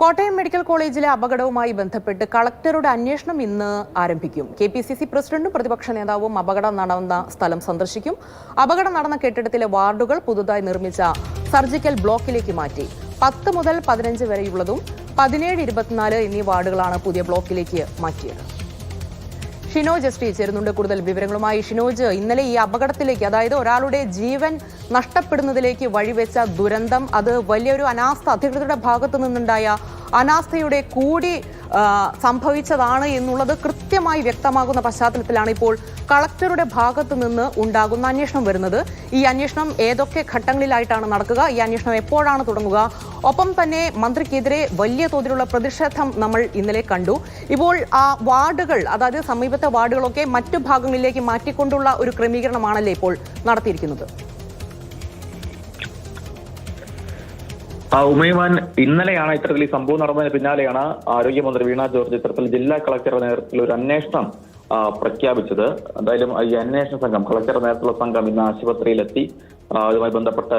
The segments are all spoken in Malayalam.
കോട്ടയം മെഡിക്കൽ കോളേജിലെ അപകടവുമായി ബന്ധപ്പെട്ട് കളക്ടറുടെ അന്വേഷണം ഇന്ന് ആരംഭിക്കും. കെ പി സി സി പ്രസിഡന്റും പ്രതിപക്ഷ നേതാവും അപകടം നടന്ന സ്ഥലം സന്ദർശിക്കും. അപകടം നടന്ന കെട്ടിടത്തിലെ വാർഡുകൾ പുതുതായി നിർമ്മിച്ച സർജിക്കൽ ബ്ലോക്കിലേക്ക് മാറ്റി. പത്ത് മുതൽ പതിനഞ്ച് വരെയുള്ളതും പതിനേഴ് ഇരുപത്തിനാല് എന്നീ വാർഡുകളാണ് പുതിയ ബ്ലോക്കിലേക്ക് മാറ്റിയത്. ഷിനോജ് എസ് ടി ചേരുന്നുണ്ട്. കൂടുതൽ വിവരങ്ങളുമായി ഷിനോജ് ഇന്നലെ ഈ അപകടത്തിലേക്ക് അതായത് ഒരാളുടെ ജീവൻ നഷ്ടപ്പെടുന്നതിലേക്ക് വഴിവെച്ച ദുരന്തം അത് വലിയൊരു അനാസ്ഥ അധികൃതരുടെ ഭാഗത്തു നിന്നുണ്ടായ അനാസ്ഥയുടെ കൂടി സംഭവിച്ചതാണ് എന്നുള്ളത് കൃത്യമായി വ്യക്തമാകുന്ന പശ്ചാത്തലത്തിലാണ് ഇപ്പോൾ കളക്ടറുടെ ഭാഗത്തു നിന്ന് ഉണ്ടാകുന്ന അന്വേഷണം വരുന്നത്. ഈ അന്വേഷണം ഏതൊക്കെ ഘട്ടങ്ങളിലായിട്ടാണ് നടക്കുക? ഈ അന്വേഷണം എപ്പോഴാണ് തുടങ്ങുക? ഒപ്പം തന്നെ മന്ത്രിക്കെതിരെ വലിയ തോതിലുള്ള പ്രതിഷേധം നമ്മൾ ഇന്നലെ കണ്ടു. ഇപ്പോൾ ആ വാർഡുകൾ അതായത് സമീപത്തെ വാർഡുകളൊക്കെ മറ്റു ഭാഗങ്ങളിലേക്ക് മാറ്റിക്കൊണ്ടുള്ള ഒരു ക്രമീകരണമാണല്ലേ ഇപ്പോൾ നടത്തിയിരിക്കുന്നത്? ഉമയുമാൻ ഇന്നലെയാണ് ഇത്തരത്തിൽ ഈ സംഭവം നടന്നതിന് പിന്നാലെയാണ് ആരോഗ്യമന്ത്രി വീണ ജോർജ് ഇത്തരത്തിൽ ജില്ലാ കളക്ടറുടെ നേതൃത്വത്തിൽ ഒരു അന്വേഷണം പ്രഖ്യാപിച്ചത്. എന്തായാലും ഈ അന്വേഷണ സംഘം കളക്ടറുടെ നേരത്തുള്ള സംഘം ഇന്ന് ആശുപത്രിയിലെത്തി. അതുമായി ബന്ധപ്പെട്ട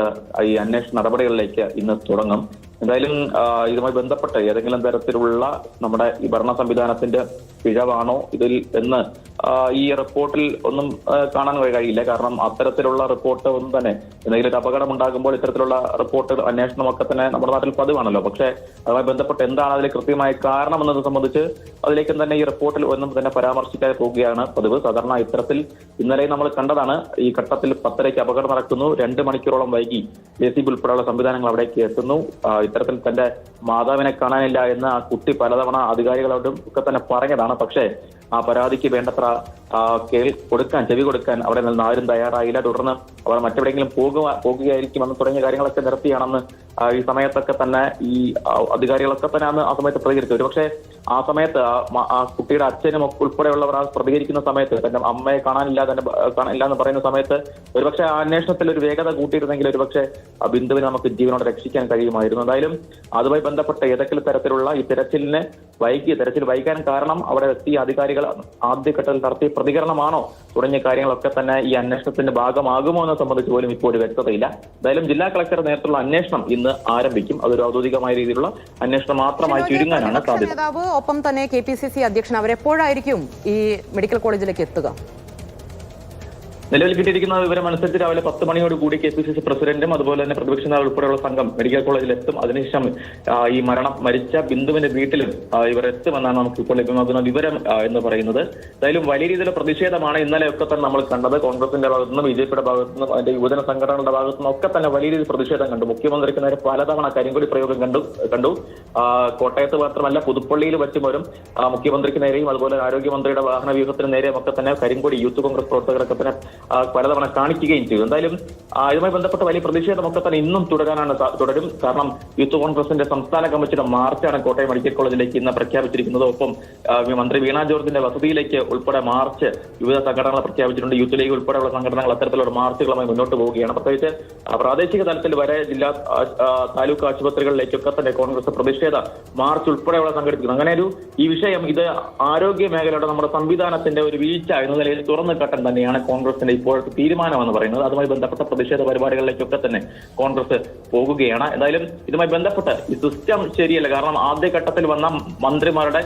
ഈ അന്വേഷണ നടപടികളിലേക്ക് ഇന്ന് തുടങ്ങും. എന്തായാലും ഇതുമായി ബന്ധപ്പെട്ട് ഏതെങ്കിലും തരത്തിലുള്ള നമ്മുടെ ഈ ഭരണ സംവിധാനത്തിന്റെ പിഴവാണോ ഇതിൽ എന്ന് ഈ റിപ്പോർട്ടിൽ ഒന്നും കാണാൻ കഴിയില്ല. കാരണം അത്തരത്തിലുള്ള റിപ്പോർട്ട് ഒന്നും തന്നെ എന്തെങ്കിലും ഒരു അപകടം ഉണ്ടാകുമ്പോൾ ഇത്തരത്തിലുള്ള റിപ്പോർട്ട് അന്വേഷണമൊക്കെ തന്നെ നമ്മുടെ നാട്ടിൽ പതിവാണല്ലോ. പക്ഷേ അതുമായി ബന്ധപ്പെട്ട് എന്താണ് അതിൽ കൃത്യമായ കാരണം എന്നത് സംബന്ധിച്ച് അതിലേക്കും തന്നെ ഈ റിപ്പോർട്ടിൽ ഒന്നും തന്നെ പരാമർശിക്കാതെ പോവുകയാണ് പതിവ്. സാധാരണ ഇത്തരത്തിൽ ഇന്നലെ നമ്മൾ കണ്ടതാണ് ഈ ഘട്ടത്തിൽ പത്തരയ്ക്ക് അപകടം നടക്കുന്നു. രണ്ട് മണിക്കൂറോളം വൈകി ജെ സി ബി ഉൾപ്പെടെയുള്ള സംവിധാനങ്ങൾ അവിടേക്ക് എത്തുന്നു. ഇത്തരത്തിൽ തന്റെ മാതാവിനെ കാണാനില്ല എന്ന് ആ കുട്ടി പലതവണ അധികാരികളോടും ഒക്കെ തന്നെ പറഞ്ഞതാണ്. പക്ഷേ ആ പരാതിക്ക് വേണ്ടത്ര കേൾ കൊടുക്കാൻ ചെവി കൊടുക്കാൻ അവിടെ നിന്ന് ആരും തയ്യാറായില്ല. തുടർന്ന് അവർ മറ്റെവിടെയെങ്കിലും പോകുക പോകുകയായിരിക്കുമെന്ന് തുടങ്ങിയ കാര്യങ്ങളൊക്കെ നിർത്തിയാണെന്ന് ഈ സമയത്തൊക്കെ തന്നെ ഈ അധികാരികളൊക്കെ തന്നെ അന്ന് ആ സമയത്ത് പ്രതികരിച്ചു. ഒരുപക്ഷെ ആ സമയത്ത് ആ കുട്ടിയുടെ അച്ഛനും ഉൾപ്പെടെയുള്ളവർ ആ പ്രതികരിക്കുന്ന സമയത്ത് തന്റെ അമ്മയെ കാണാനില്ല തന്റെ കാണാനില്ല എന്ന് പറയുന്ന സമയത്ത് ഒരുപക്ഷെ ആ അന്വേഷണത്തിൽ ഒരു വേഗത കൂട്ടിയിരുന്നെങ്കിൽ ഒരുപക്ഷെ ബിന്ദുവിനെ നമുക്ക് ജീവനോട് രക്ഷിക്കാൻ കഴിയുമായിരുന്നു. എന്തായാലും അതുമായി ബന്ധപ്പെട്ട ഏതെങ്കിലും തരത്തിലുള്ള ഈ തിരച്ചിലിനെ വൈകി തിരച്ചിൽ വൈകാൻ കാരണം അവിടെ എത്തിയ അധികാരികൾ ആദ്യഘട്ടത്തിൽ നടത്തിയ പ്രതികരണമാണോ? തുടങ്ങിയ കാര്യങ്ങളൊക്കെ തന്നെ ഈ അന്വേഷണത്തിന്റെ ഭാഗമാകുമോ എന്നെ സംബന്ധിച്ച് പോലും ഇപ്പോൾ ഒരു വ്യക്തതയില്ല. എന്തായാലും ജില്ലാ കളക്ടറുടെ നേരത്തുള്ള അന്വേഷണം ഇന്ന് ആരംഭിക്കും. അതൊരു ഔദ്യോഗികമായ രീതിയിലുള്ള അന്വേഷണം മാത്രമായി ചുരുങ്ങാനാണ് സാധ്യത. ഒപ്പം തന്നെ കെ പി സി സി അധ്യക്ഷൻ അവരെപ്പോഴായിരിക്കും ഈ മെഡിക്കൽ കോളേജിലേക്ക് എത്തുക? നിലവിൽ കിട്ടിയിരിക്കുന്ന വിവരം അനുസരിച്ച് രാവിലെ പത്ത് മണിയോട് കൂടി കെ പി സി സി പ്രസിഡന്റും അതുപോലെ തന്നെ പ്രതിപക്ഷ നേതാവ് ഉൾപ്പെടെയുള്ള സംഘം മെഡിക്കൽ കോളേജിൽ എത്തും. അതിനുശേഷം ഈ മരണം മരിച്ച ബിന്ദുവിന്റെ വീട്ടിലും ഇവർ എത്തുമെന്നാണ് നമുക്ക് ഇപ്പോൾ ലഭ്യമാകുന്ന വിവരം എന്ന് പറയുന്നത്. എന്തായാലും വലിയ രീതിയിലുള്ള പ്രതിഷേധമാണ് ഇന്നലെയൊക്കെ തന്നെ നമ്മൾ കണ്ടത്. കോൺഗ്രസിന്റെ ഭാഗത്തുനിന്നും ബി ജെ പിയുടെ ഭാഗത്തുനിന്നും അതിന്റെ യുവജന സംഘടനകളുടെ ഭാഗത്തു നിന്നും ഒക്കെ തന്നെ വലിയ രീതിയിൽ പ്രതിഷേധം കണ്ടു. മുഖ്യമന്ത്രിക്ക് നേരെ പലതവണ കരിങ്കൊടി പ്രയോഗം കണ്ടു കണ്ടു. കോട്ടയത്ത് മാത്രമല്ല പുതുപ്പള്ളിയിൽ വെച്ചും വരും. മുഖ്യമന്ത്രിക്ക് നേരെയും അതുപോലെ ആരോഗ്യമന്ത്രിയുടെ വാഹന വ്യൂഹത്തിന് നേരെയും ഒക്കെ തന്നെ കരിങ്കൊടി യൂത്ത് കോൺഗ്രസ് പ്രവർത്തകരൊക്കെ തന്നെ പലതവണ കാണിക്കുകയും ചെയ്തു. എന്തായാലും ഇതുമായി ബന്ധപ്പെട്ട വലിയ പ്രതിഷേധമൊക്കെ തന്നെ ഇന്നും തുടരാനാണ് തുടരും. കാരണം യൂത്ത് കോൺഗ്രസിന്റെ സംസ്ഥാന കമ്മിറ്റിയുടെ മാർച്ചാണ് കോട്ടയം മെഡിക്കൽ കോളേജിലേക്ക് ഇന്ന് പ്രഖ്യാപിച്ചിരിക്കുന്നത്. ഒപ്പം മന്ത്രി വീണ ജോർജിന്റെ വസതിയിലേക്ക് ഉൾപ്പെടെ മാർച്ച് വിവിധ സംഘടനകൾ പ്രഖ്യാപിച്ചിട്ടുണ്ട്. യൂത്ത് ലീഗ് ഉൾപ്പെടെയുള്ള സംഘടനകൾ അത്തരത്തിലുള്ള മാർച്ചുകളുമായി മുന്നോട്ട് പോവുകയാണ്. പ്രത്യേകിച്ച് പ്രാദേശിക തലത്തിൽ വരെ ജില്ലാ താലൂക്ക് ആശുപത്രികളിലേക്കൊക്കെ തന്നെ കോൺഗ്രസ് പ്രതിഷേധ മാർച്ച് ഉൾപ്പെടെയുള്ള സംഘടിപ്പിക്കുന്നത് അങ്ങനെ ഒരു ഈ വിഷയം ഇത് ആരോഗ്യ മേഖലയുടെ നമ്മുടെ സംവിധാനത്തിന്റെ ഒരു വീഴ്ച എന്ന നിലയിൽ തുറന്നു കാട്ടാൻ തന്നെയാണ് കോൺഗ്രസിന്റെ ഇപ്പോഴത്തെ തീരുമാനമെന്ന് പറയുന്നത്. അതുമായി ബന്ധപ്പെട്ട പ്രതിഷേധ പരിപാടികളിലേക്കൊക്കെ തന്നെ കോൺഗ്രസ് പോകുകയാണ്. എന്തായാലും ഇതുമായി ബന്ധപ്പെട്ട് ഈ സിസ്റ്റം ശരിയല്ല. കാരണം ആദ്യഘട്ടത്തിൽ വന്ന മന്ത്രിമാരുടെ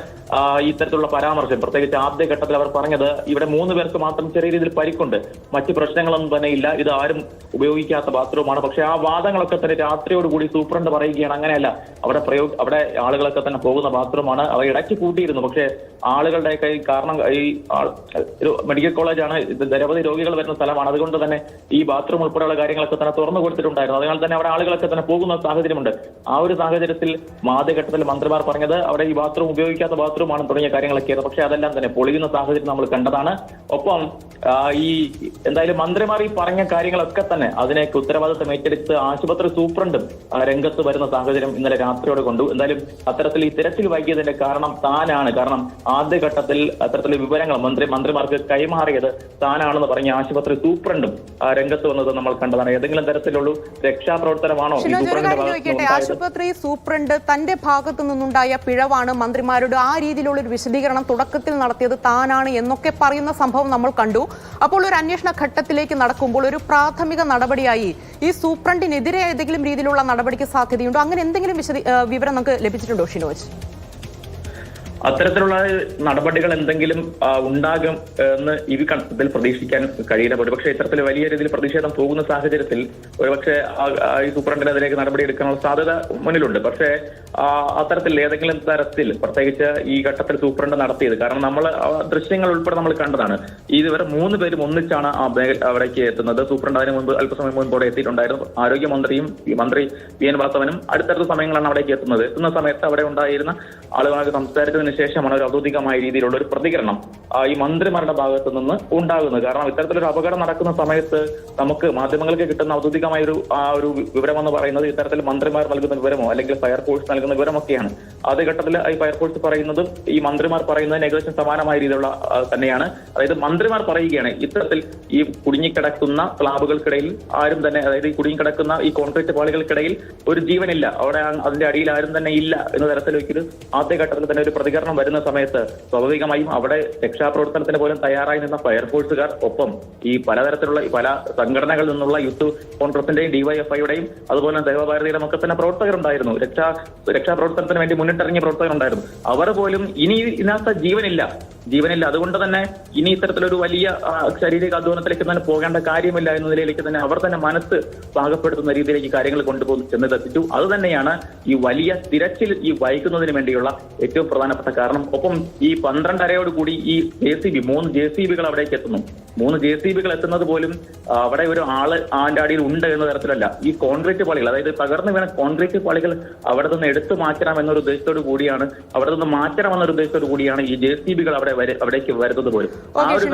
ഇത്തരത്തിലുള്ള പരാമർശം. പ്രത്യേകിച്ച് ആദ്യഘട്ടത്തിൽ അവർ പറഞ്ഞത് ഇവിടെ മൂന്ന് പേർക്ക് മാത്രം ചെറിയ രീതിയിൽ പരിക്കുണ്ട്. മറ്റ് പ്രശ്നങ്ങളൊന്നും തന്നെ ഇല്ല. ഇത് ആരും ഉപയോഗിക്കാത്ത ബാത്റൂമാണ് പക്ഷെ ആ വാദങ്ങളൊക്കെ തന്നെ രാത്രിയോട് കൂടി സൂപ്രണ്ട് പറയുകയാണ്. അങ്ങനെയല്ല. അവിടെ പ്രയോഗ അവിടെ ആളുകളൊക്കെ തന്നെ പോകുന്ന ബാത്റൂമാണ് അവ ഇടയ്ക്ക് കൂട്ടിയിരുന്നു. പക്ഷേ ആളുകളുടെ കൈ കാരണം ഈ മെഡിക്കൽ കോളേജാണ്. നിരവധി രോഗികൾ വരുന്ന സ്ഥലമാണ്. അതുകൊണ്ട് തന്നെ ഈ ബാത്റൂം ഉൾപ്പെടെയുള്ള കാര്യങ്ങളൊക്കെ തന്നെ തുറന്നു കൊടുത്തിട്ടുണ്ടായിരുന്നു. അതിനാൽ തന്നെ അവിടെ ആളുകളൊക്കെ തന്നെ പോകുന്ന സാഹചര്യമുണ്ട്. ആ ഒരു സാഹചര്യത്തിൽ ആദ്യഘട്ടത്തിൽ മന്ത്രിമാർ പറഞ്ഞത് അവിടെ ഈ ബാത്റൂം ഉപയോഗിക്കാത്ത ബാത്റൂമാണ് തുടങ്ങിയ കാര്യങ്ങളൊക്കെയായിരുന്നു പക്ഷെ അതെല്ലാം തന്നെ പൊളിയുന്ന സാഹചര്യം നമ്മൾ കണ്ടതാണ്. ഒപ്പം ഈ എന്തായാലും മന്ത്രിമാർ ഈ പറഞ്ഞ കാര്യങ്ങളൊക്കെ തന്നെ അതിനേക്ക് ഉത്തരവാദിത്തം ഏറ്റെടുത്ത് ആശുപത്രി സൂപ്രണ്ടും രംഗത്ത് വരുന്ന സാഹചര്യം ഇന്നലെ രാത്രിയോടെ കൊണ്ടു. എന്തായാലും അത്തരത്തിൽ ഈ തിരച്ചിൽ വൈകിയതിന്റെ കാരണം താനാണ്. കാരണം ആദ്യഘട്ടത്തിൽ അത്തരത്തിൽ വിവരങ്ങൾ മന്ത്രി മന്ത്രിമാർക്ക് കൈമാറിയത് താനാണെന്ന് പറഞ്ഞ ആശുപത്രി സൂപ്രണ്ടും ആ, രംഗത്ത് വന്നത് നമ്മൾ കണ്ടതാണ്. ഏതെങ്കിലും തരത്തിലുള്ള രക്ഷാപ്രവർത്തനമാണോ? ആശുപത്രി സൂപ്രണ്ട് തന്റെ ഭാഗത്തു നിന്നുണ്ടായ പിഴവാണ് മന്ത്രിമാരുടെ ആ രീതിയിലുള്ള ഒരു വിശദീകരണം തുടക്കത്തിൽ നടത്തിയത് താനാണ് എന്നൊക്കെ പറയുന്ന സംഭവം നമ്മൾ കണ്ടു. അപ്പോൾ ഒരു അന്വേഷണ ഘട്ടത്തിലേക്ക് നടക്കുമ്പോൾ ഒരു പ്രാഥമിക നടപടിയായി ഈ സൂപ്രണ്ടിനെതിരെ ഏതെങ്കിലും രീതിയിലുള്ള നടപടിക്ക് സാധ്യതയുണ്ടോ? അങ്ങനെ എന്തെങ്കിലും വിശദീ വിവരം നമുക്ക് ലഭിച്ചിട്ടുണ്ടോ ഷിനോജ്? അത്തരത്തിലുള്ള നടപടികൾ എന്തെങ്കിലും ഉണ്ടാകും എന്ന് ഈ ഘട്ടത്തിൽ പ്രതീക്ഷിക്കാൻ കഴിയില്ല ഒരുപക്ഷെ ഇത്തരത്തിൽ വലിയ രീതിയിൽ പ്രതിഷേധം പോകുന്ന സാഹചര്യത്തിൽ ഒരുപക്ഷെ ഈ സൂപ്രണ്ടിനെതിരേക്ക് നടപടി എടുക്കാനുള്ള സാധ്യത മുന്നിലുണ്ട്. പക്ഷേ അത്തരത്തിൽ ഏതെങ്കിലും തരത്തിൽ പ്രത്യേകിച്ച് ഈ ഘട്ടത്തിൽ സൂപ്രണ്ട് നടത്തിയത് കാരണം നമ്മൾ ദൃശ്യങ്ങൾ ഉൾപ്പെടെ നമ്മൾ കണ്ടതാണ്. ഇതുവരെ മൂന്ന് പേരും ഒന്നിച്ചാണ് ആ അവിടേക്ക് എത്തുന്നത്. സൂപ്രണ്ട് അതിന് മുൻപ് അല്പസമയം മുൻപ് അവിടെ എത്തിയിട്ടുണ്ടായിരുന്നു. ആരോഗ്യമന്ത്രിയും മന്ത്രി പി എൻ വാസവനും അടുത്തടുത്ത സമയങ്ങളാണ് അവിടേക്ക് എത്തുന്നത്. എത്തുന്ന സമയത്ത് അവിടെ ഉണ്ടായിരുന്ന ആളുകളൊക്കെ സംസാരിച്ചതിന് ശേഷമാണ് ഒരു ഔദ്യോഗികമായ രീതിയിലുള്ള ഒരു പ്രതികരണം ഈ മന്ത്രിമാരുടെ ഭാഗത്തു നിന്ന് ഉണ്ടാകുന്നത്. കാരണം ഇത്തരത്തിലൊരു അപകടം നടക്കുന്ന സമയത്ത് നമുക്ക് മാധ്യമങ്ങൾക്ക് കിട്ടുന്ന ഔദ്യോഗികമായ ഒരു ആ ഒരു വിവരം എന്ന് പറയുന്നത് ഇത്തരത്തിൽ മന്ത്രിമാർ നൽകുന്ന വിവരമോ അല്ലെങ്കിൽ ഫയർഫോഴ്സ് നൽകുന്ന വിവരമൊക്കെയാണ്. ആദ്യ ഘട്ടത്തിൽ ഈ ഫയർഫോഴ്സ് പറയുന്നതും ഈ മന്ത്രിമാർ പറയുന്നതിന് ഏകദേശം സമാനമായ രീതിയിലുള്ള തന്നെയാണ്. അതായത് മന്ത്രിമാർ പറയുകയാണ് ഇത്തരത്തിൽ ഈ കുടുങ്ങിക്കിടക്കുന്ന സ്ലാബുകൾക്കിടയിൽ ആരും തന്നെ അതായത് ഈ കുടുങ്ങിക്കിടക്കുന്ന ഈ കോൺക്രീറ്റ് പാളികൾക്കിടയിൽ ഒരു ജീവനില്ല. അവിടെ അതിന്റെ അടിയിൽ ആരും തന്നെ ഇല്ല എന്ന തരത്തിലേക്ക് ആദ്യ ഘട്ടത്തിൽ തന്നെ ഒരു പ്രതികരണം വരുന്ന സമയത്ത് സ്വാഭാവികമായും അവിടെ രക്ഷാപ്രവർത്തനത്തിന് പോലും തയ്യാറായി നിന്ന ഫയർഫോഴ്സുകാർ ഒപ്പം ഈ പലതരത്തിലുള്ള പല സംഘടനകളിൽ നിന്നുള്ള യൂത്ത് കോൺഗ്രസിന്റെയും ഡിവൈഎഫ്ഐയുടെയും അതുപോലെ തന്നെ ദേവഭാരതിയുടെയും ഒക്കെ തന്നെ പ്രവർത്തകരുണ്ടായിരുന്നു. രക്ഷാ രക്ഷാപ്രവർത്തനത്തിന് വേണ്ടി മുന്നിട്ടിറങ്ങിയ പ്രവർത്തകരുണ്ടായിരുന്നു. അവർ പോലും ഇനി ഇതിനകത്ത് ജീവനില്ല. ജീവനില്ല. അതുകൊണ്ട് തന്നെ ഇനി ഇത്തരത്തിലൊരു വലിയ ശാരീരിക അധ്വാനത്തിലേക്ക് തന്നെ പോകേണ്ട കാര്യമില്ല എന്ന നിലയിലേക്ക് തന്നെ അവർ തന്നെ മനസ്സ് പാകപ്പെടുത്തുന്ന രീതിയിലേക്ക് കാര്യങ്ങൾ കൊണ്ടുപോകുന്നു ചെന്നെത്തിച്ചു അത് തന്നെയാണ് ഈ വലിയ തിരച്ചിൽ ഈ വൈകുന്നതിന് വേണ്ടിയുള്ള ഏറ്റവും പ്രധാനപ്പെട്ട കാരണം. ഒപ്പം ഈ പന്ത്രണ്ടരയോടുകൂടി ഈ ജെ സി ബി മൂന്ന് ജെ സി ബികൾ അവിടേക്ക് എത്തുന്നു. മൂന്ന് ജെ സി ബികൾ എത്തുന്നത് പോലും അവിടെ ഒരു ആൾ ആന്റെ അടിയിൽ ഉണ്ട് എന്ന തരത്തിലല്ല. ഈ കോൺക്രീറ്റ് പാളികൾ അതായത് തകർന്നു വീണ കോൺക്രീറ്റ് പാളികൾ അവിടെ നിന്ന് എടുത്തു മാറ്റണം എന്നൊരു ഉദ്ദേശത്തോടു കൂടിയാണ് അവിടെ നിന്ന് മാറ്റണം എന്നൊരു ഉദ്ദേശത്തോടു കൂടിയാണ് ഈ ജെ സി ബികൾ അവിടെ വരെ- അവിടേക്ക് വരുന്നത് പോലും. ആ ഒരു